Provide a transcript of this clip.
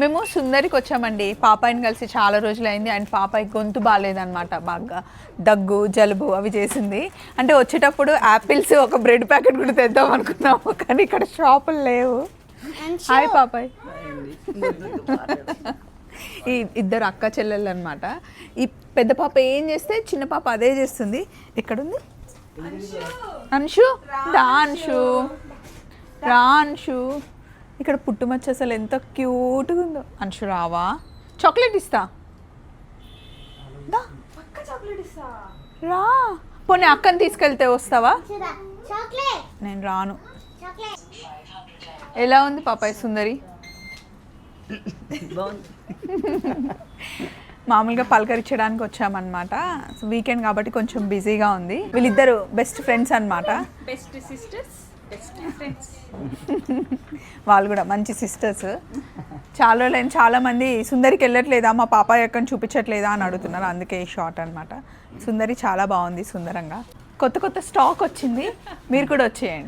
మేము సుందరికి వచ్చామండి. పాపాయిని కలిసి చాలా రోజులు అయింది అండ్ పాపాయి గొంతు బాగాలేదన్నమాట బాగా. దగ్గు జలుబు అవి చేసింది. అంటే వచ్చేటప్పుడు యాపిల్స్ ఒక బ్రెడ్ ప్యాకెట్ కూడా తెద్దాం అనుకున్నాము. కానీ ఇక్కడ షాపులు లేవు. హాయ్ పాపాయ్. ఈ ఇద్దరు అక్క చెల్లెళ్ళు అనమాట ఈ పెద్ద పాప ఏం చేస్తే చిన్న పాప అదే చేస్తుంది. ఎక్కడుంది? అంశు. దా రా అంశు. ఇక్కడ పుట్టుమచ్చ అసలు ఎంత క్యూట్గా ఉందో. అంశు రావా? చాక్లెట్ ఇస్తా. దా. రా. పోనీ అక్కని తీసుకెళ్తే వస్తావా? చాక్లెట్ నేను రాను. చాక్లెట్ ఎలా ఉంది పాపాయ్ సుందరి? మామూలుగా పలకరించడానికి వచ్చామన్నమాట. వీకెండ్ కాబట్టి కొంచెం బిజీగా ఉంది. వీళ్ళిద్దరు బెస్ట్ ఫ్రెండ్స్ అన్నమాట. బెస్ట్ సిస్టర్స్ వాళ్ళు కూడా మంచి సిస్టర్స్ చాలా లేని చాలా మంది సుందరికి వెళ్ళట్లేదా? మా పాప ఎక్కడ చూపించట్లేదా అని అడుగుతున్నారు. అందుకే ఈ షార్ట్ అనమాట సుందరి చాలా బాగుంది సుందరంగా. కొత్త కొత్త స్టాక్ వచ్చింది. మీరు కూడా వచ్చేయండి.